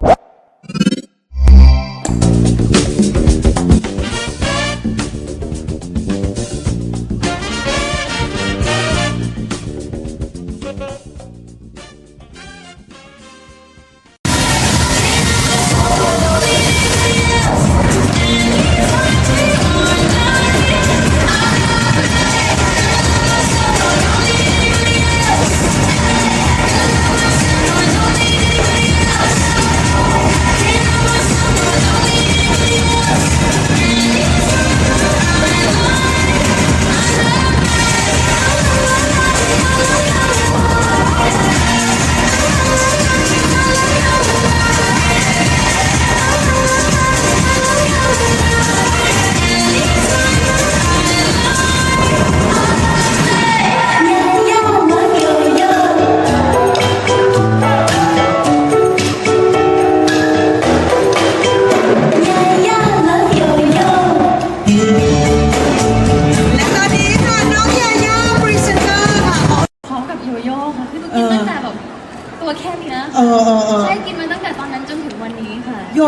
What?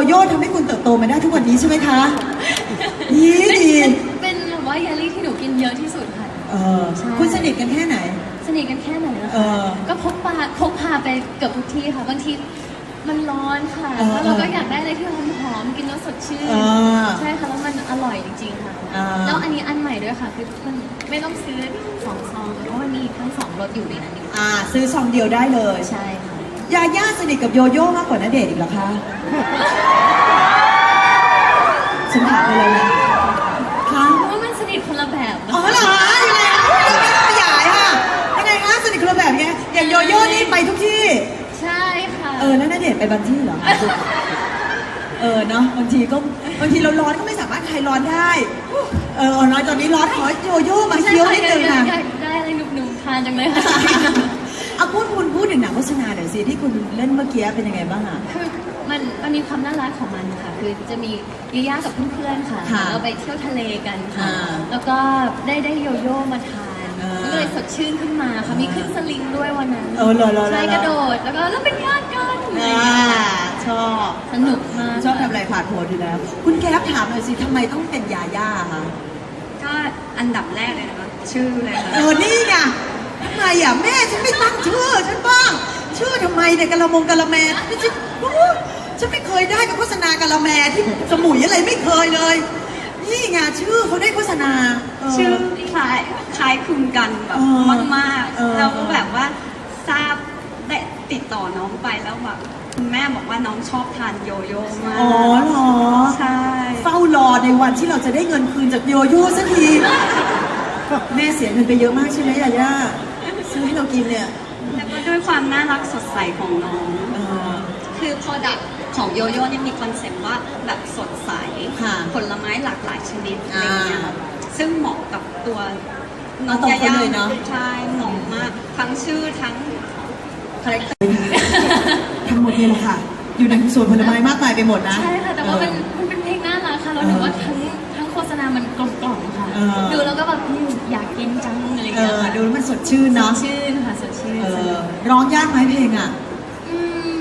โยโย่ทำให้คุณเติบโตมาได้ทุกวันนี้ใช่ไหมคะดีเป็นดีเป็นเป็นแบบว่าเยลลี่ที่หนูกินเยอะที่สุดค่ะ เออใช่ คุณสนิทกันแค่ไหน สนิทกันแค่ไหนนะเอคะอ ก็พกพาพกพาไปเกือบทุกที่ค่ะ บางทีมันร้อนค่ะเออแล้วเราก็อยากได้อะไรที่หอมหอมๆกินแล้วสดชื่นเออใช่ค่ะแล้วมันอร่อยจริงๆค่ะอ่าแล้วอันนี้อันใหม่ด้วยค่ะคือมันไม่ต้องซื้อสองซองเพราะมันมีทั้งสองรสอยู่ในนั้นอยู่ อ่า ซื้อซองเดียวได้เลย ใช่ค่ะ ยาย่าสนิทกับโยโย่มากกว่าณเดชน์อีกเหรอคะฉันถามไปเลยนะคะเพราะว่ามันสนิทคนละแบบนะอ๋อเหรออยู่แล้วขยายค่ะยังไงคะสนิทคนละแบบไงอย่างโยโย่นี่ไปทุกที่ ใช่ค่ะเออแล้วณเดชน์ไปบางที่เหรอเออเนาะบางทีก็บางทีเราร้อนก็ไม่สามารถคลายร้อนได้เออน้อยตอนนี้ร้อนขอโยโย่มาใช่เคี้ยวค่ะนิดนึงอยาค่ะกอยากได้อะไรหนุบๆทานจังเลยค่ะ เอาพูดคุณพูดถึงหนังโฆษณาหน่อยสิที่คุณเล่นเมื่อกี้เป็นยังไงบ้างอะคือมันมันมีความน่ารักของมันค่ะ คือจะมียาย่ากับเพื่อนๆค่ะค่ะเราไปเที่ยวทะเลกันค่ะ อ่าแล้วก็ได้ได้โยโย่มาทานอ่ามัมันก็เลยสดชื่นขึ้นมาค่ะมีขึ้นสลิงด้วยวันนั้นเออเหรอเหรอเหรอ ใช่กระโดดแล้วก็แล้วเป็นญาติกันอะไรอย่างอ่าเงี้ยชอบสนุกมากชอบทำอะไรผ่านโผล่อยู่แล้ว คุณแก๊ปถามหน่อยสิทำไมต้องเป็นยาย่าคะก็อันดับแรกเลยนะคะ ชื่อเลยค่ะ เออนี่ไง ทำไมอะแม่ฉันไม่ตั้งชื่อฉันบ้าง ชื่อทำไมเนี่ยกะละมงกะละแมฉันโอ้ฉันไม่เคยได้กับโฆษณากะละแมที่สมุยอะไรไม่เคยเลย นี่ไงชื่อเขาได้โฆษณาเชื่อคล้ายคล้ายคลึงกันแบบเออมากเออๆเราก็แบบว่าทราบได้ติดต่อน้องไปแล้วแบบคุณแม่บอกว่าน้องชอบทานโยโย่มาก อ๋อเหรอ ใช่ เฝ้ารอในวันที่เราจะได้เงินคืนจากโยโย่สักที แม่เสียเงินไปเยอะมากใช่ไหมยาย่า ซื้อให้เรากินเนี่ยแล้วก็ด้วยความน่ารักสดใสของน้อง เออ คือพอดักของโยโย่เนี่ยมีคอนเซ็ปต์ว่าแบบสดใส ค่ะผลไม้หลากหลายชนิดอะไรเงี้ยอ่าซึ่งเหมาะกับตัวน้องเอาตรงยาเขาย่าเลยเนอะ ใช่เหมาะมาก ทั้งชื่อทั้งคาแรคเตอร์ทั้งหมดเนี่ยแหละค่ะ อยู่ในสวนผลไม้มากมายไปหมดนะ ใช่ค่ะ แต่ว่ามันเออมันเป็นเพลงน่ารักค่ะ เราหนูว่าทั้งทั้ง โฆษณามันกลมกล่อมค่ะ เออ ดูแล้วก็แบบอืมอยากกินจังอะไรอย่างเอเงี้ยอค่ะดูแล้วมันสดชื่นสเนาะดชื่นค่ะสดชื่นเออร้องยากไหมเพลงอะอืม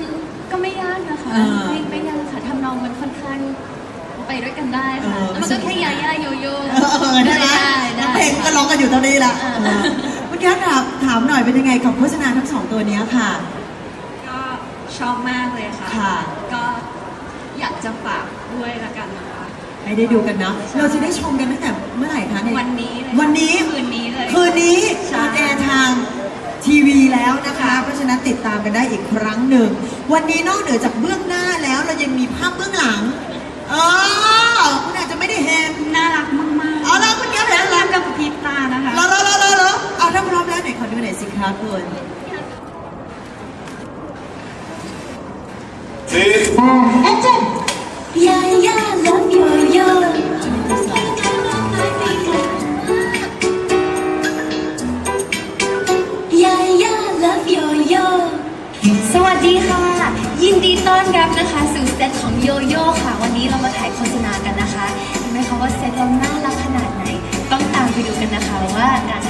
ก็ไม่ยากนะคะ เออไม่ไม่ยากค่ะทำนองมันค่อนข้างไปด้วยกันได้ค่ะเออ แล้วมันก็แค่ยาย่าโยโย่เออเออได้ไหมได้เพลงก็ร้องกันอยู่ตรงนี้ละเออ เออเมื่อกี้ถามถามหน่อยเป็นยังไงกับโฆษณาทั้งสองตัวเนี้ยค่ะ ก็ชอบมากเลยค่ะ ค่ะ ก็อยากจะฝากด้วยละกันนะคะ ให้ได้ดูกันเนาะเราจะได้ชมกันตั้งแต่เมื่อไหร่คะเนี่ยวันนี้เลยวันนี้คืนนี้เลย คืนนี้ใช่ออนแอร์ทางทีวีแล้วนะคะ เพราะฉะนั้นติดตามกันได้อีกครั้งหนึ่ง วันนี้นอกเหนือจากเบื้องหน้าแล้วเรายังมีภาพเบื้องหลังอ๋อคุณอาจจะไม่ได้เห็นน่ารักมากๆเอาล่ะคุณแก้วเห็นน่าแล้รัวกกับพริบตานะคะรอรอรอรอรอเอาถ้าพร้อมแล้วไหนขอดูหน่อยสิครับคุณยาย่า ดีค่ะ ยินดีต้อนรับนะคะสู่เซตของโยโย่ค่ะ วันนี้เรามาถ่ายโฆษณากันนะคะ เห็นไหมคะว่าเซตเราน่ารักขนาดไหน ต้องตามไปดูกันนะคะว่าการ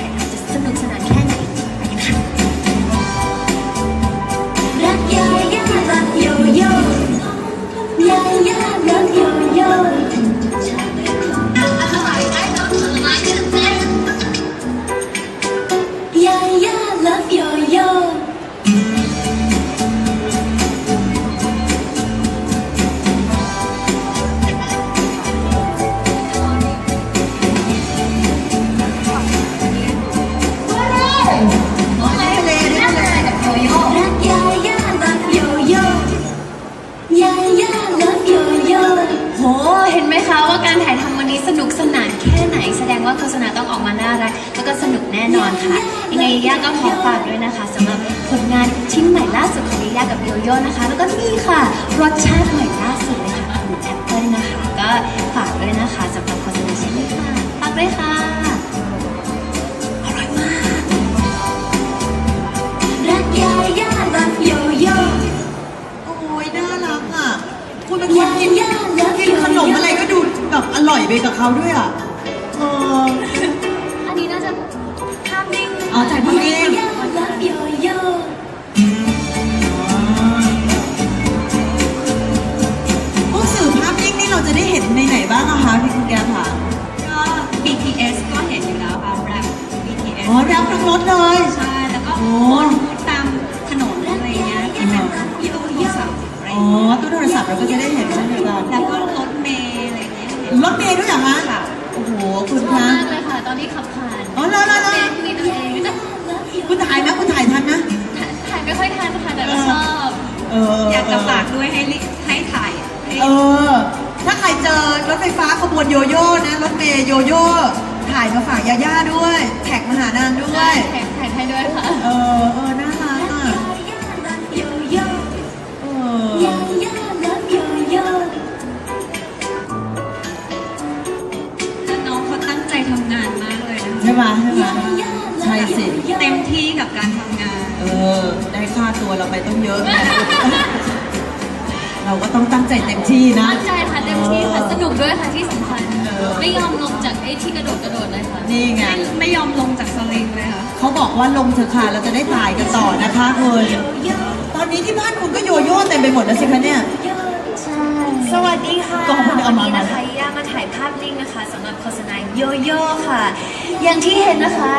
โห เห็นไหมคะว่าการถ่ายทำวันนี้สนุกสนานแค่ไหน แสดงว่าโฆษณาต้องออกมาน่ารักแล้วก็สนุกแน่นอนค่ะ ยังไงย่าก็ขอฝากด้วยนะคะสำหรับผลงานชิ้นใหม่ล่าสุดของย่ากับโยโย่นะคะ แล้วก็นี่ค่ะรสชาติใหม่ล่าสุดเลยค่ะของแอปเปิลนะคะ ก็ฝากด้วยนะคะสำหรับโฆษณาชิ้นนี้ค่ะฝากด้วยค่ะอร่อยมากรักยาย่ารักโยโย่โอ้ยน่ารักอะคุณเป็นคนกิน แบบอร่อยไปกับเขาด้วยอะเออ อันนี้น่าจะภาพนิ่งอ๋อถ่ายภาพนิ่งยาย่ารักโยโย่พวกสื่อภาพนิ่งนี่เราจะได้เห็นในไหนบ้างอะคะพี่คุณแกมค่ะก็ BTS ก็เห็นอยู่แล้วค่ะแรป BTS อ๋อแรปทั้งรถเลย ใช่ แล้วก็โอ้วนพูดตามถนนอะไรเงี้ยที่เป็นยี่ตู้โทรศัพท์อะไรอ๋อเงี้ยตู้โทรศัพท์เราก็จะได้เห็นเช่นเดียวกัน ถเมล์ด้วยเหรอคะค่ะโอ้โหคุณชอบคะ มากเลยค่ะ ตอนที่ขับผ่านอ๋อแล้วแล้วแล้วเต้นคุยตัวเองจะคุณถ่ายนะคุณถ่ายทันนะ ถ่ายไม่ค่อยทันค่ะแต่ก็ชอบเอออยากจะฝากด้วยให้ลิให้ถ่ายให้เออ ถ้าใครเจอรถไฟฟ้าขบวนโยโย่นะ รถเมย์โยโย่ถ่ายมาฝากยาย่าด้วย แท็กมาหานางด้วได้ยแข่งถ่ายให้ด้วยค่ะ เออเออ ไหมใช่ไหมใช่สิ เต็มที่กับการทำงาน เออ ได้ค่าตัวเราไปต้องเยอะนะเราก็ต้องตั้งใจเต็มที่นะ ตั้งใจค่ะเต็มที่ค่ะสนุกด้วยค่ะที่สำคัญเออไม่ยอมลงจากไอ้ที่กระโดดกระโดดเลยค่ะนี่ไงไม่ไม่ยอมลงจากสลิงเลยค่ะเขาบอกว่าลงเถอะค่ะเราจะได้ถ่ายกันต่อนะคะคุณตอนนี้ที่บ้านคุณก็โยโย่เต็มไปหมดแล้วสิคะเนี่ยใช่สวัสดีค่ะก็ขอบคุณเอามาวันนี้นะคะย่า มาถ่ายภาพนิ่งนะคะสำหรับโฆษณาโยโย่ค่ะ อย่างที่เห็นนะคะ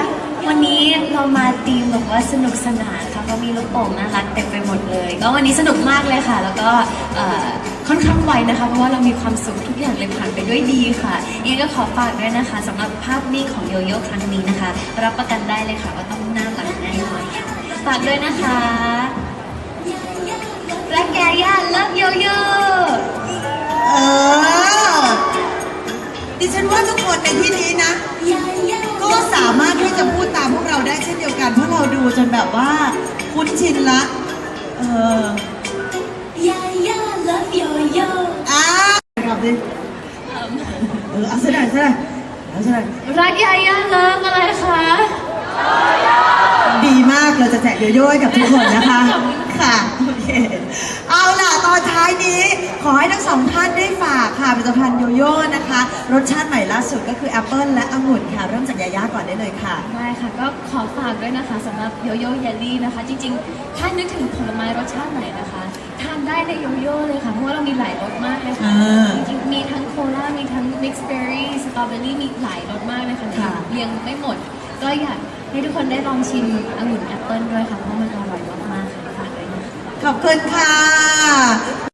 วันนี้เรามาธีมแบบว่าสนุกสนานค่ะเพราะมีลูกโป่งน่ารักเต็มไปหมดเลย ก็วันนี้สนุกมากเลยค่ะ แล้วก็เอ่อค่อนข้างไวนะคะ เพราะว่าเรามีความสุขทุกอย่างเลยผ่านไปด้วยดีค่ะยังก็ขอฝากด้วยนะคะสำหรับภาพนิ่งของโยโย่ครั้งนี้นะคะ รับประกันได้เลยค่ะว่าต้องน่ารักแน่นอนค่ะฝากด้วยนะคะและแกย่าเลิฟโยโย่ นแบบว่าคุ้นชินละ เออยาย่า love yo yo อ้าวครับดิเออเอาซะหน่อยซะหน่อยเอาซะหน่อยรักยาย่าเลิฟอะไรคะ ดีมากเราจะแจกโยโย่ให้กับทุกคนนะคะ ค่ะ โอเคเอาล่ะ ตอนท้ายนี้ ขอให้ทั้งสองท่านได้ฝากค่ะผลิตภัณฑ์โยโย่นะคะ รสชาติใหม่ล่าสุดก็คือแอปเปิลและองุ่นค่ะ เริ่มจากยาย่าก่อนได้เลยค่ะ ได้ค่ะก็ขอฝากด้วยนะคะสำหรับโยโย่เยลลี่นะคะ จริงๆ ถ้านึกถึงผลไม้รสชาติไหนนะคะ ทานได้ในโยโย่เลยค่ะ เพราะว่าเรามีหลายรสมากเลยค่ะอ่าจริงๆ มีทั้งโคลา มีทั้งมิกซ์เบอร์รี่สตรอเบอรี่มีหลายรสมากเลยค่ะค่ะ เรียงไม่หมด ก็อยากให้ทุกคนได้ลองชิมองุ่นแอปเปิลด้วยค่ะเพราะมันอ ขอบคุณค่ะ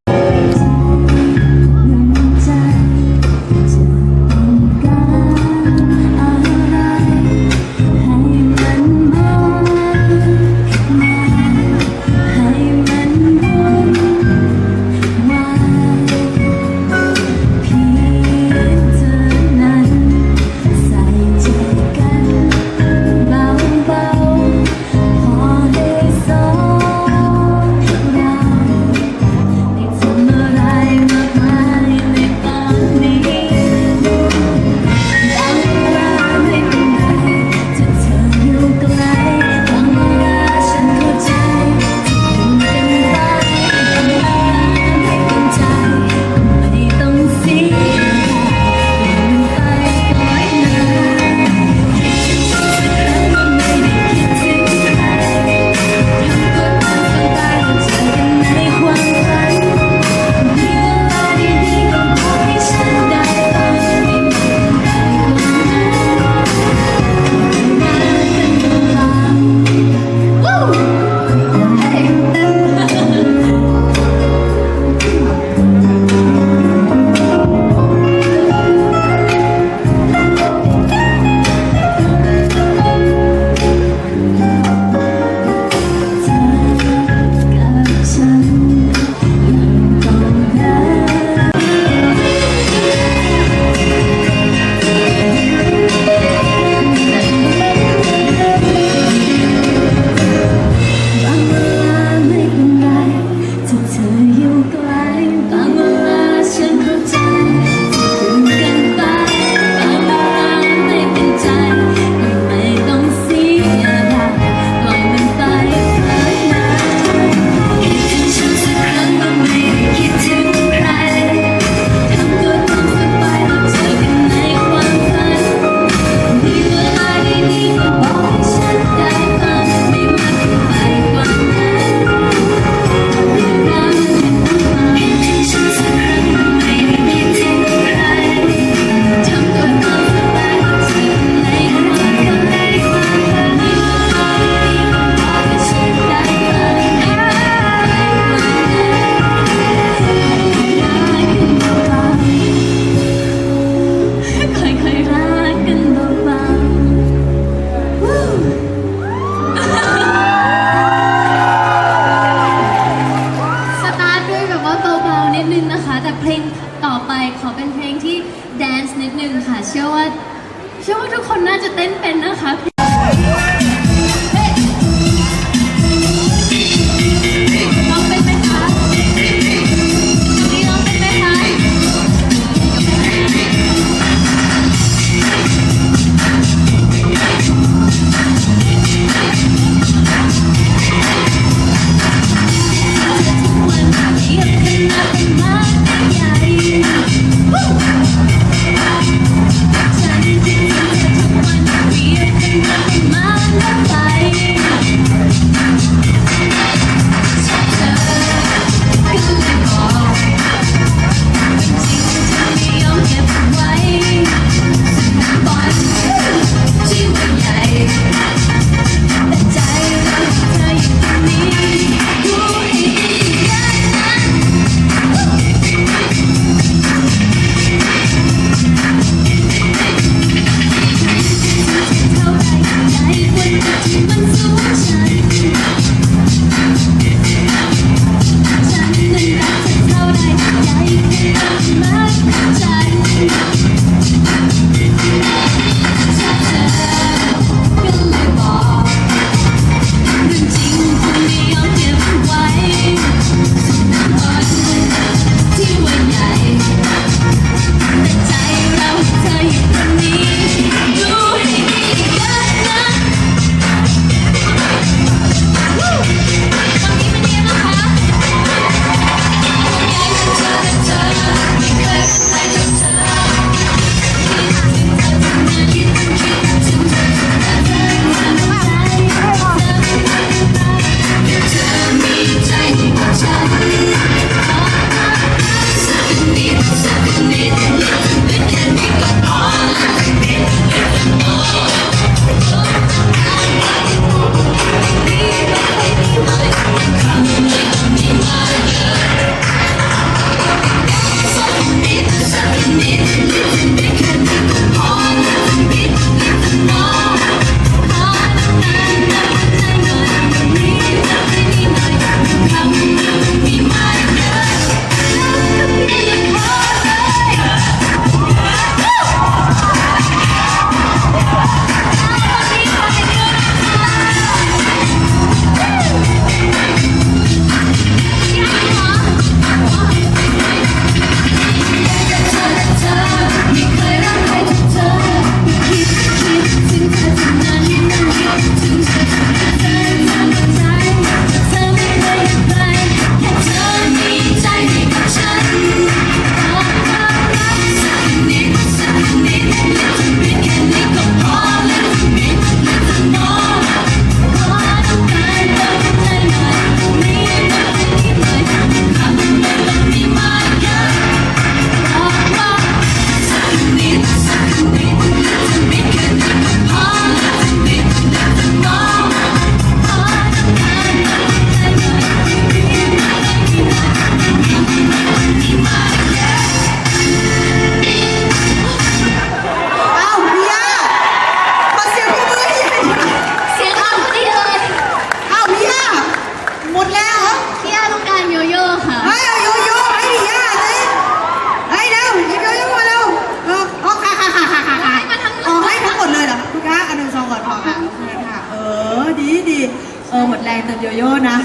รงเติมโยโย่นะ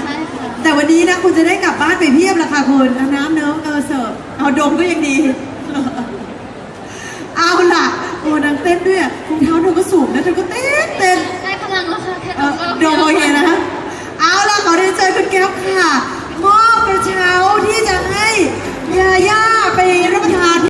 แต่วันนี้นะคุณจะได้กลับบ้านไปเพียบละค่ะคุณเอาน้ำเนื้อเออเสิร์ฟเอาดมก็ยังดี เอาล่ะโอ้นางเต้นด้วยคุณเท้าเธอก็สูงนะเธอก็เต้นเต้น ได้พลังแล้วค่ะแค่เอ่อโดมโอเคนะเอาล่ะขอเรียนเชิญคุณแก้วค่ะ มอบกระเช้าที่จะให้ยาย่าไปรับประทาน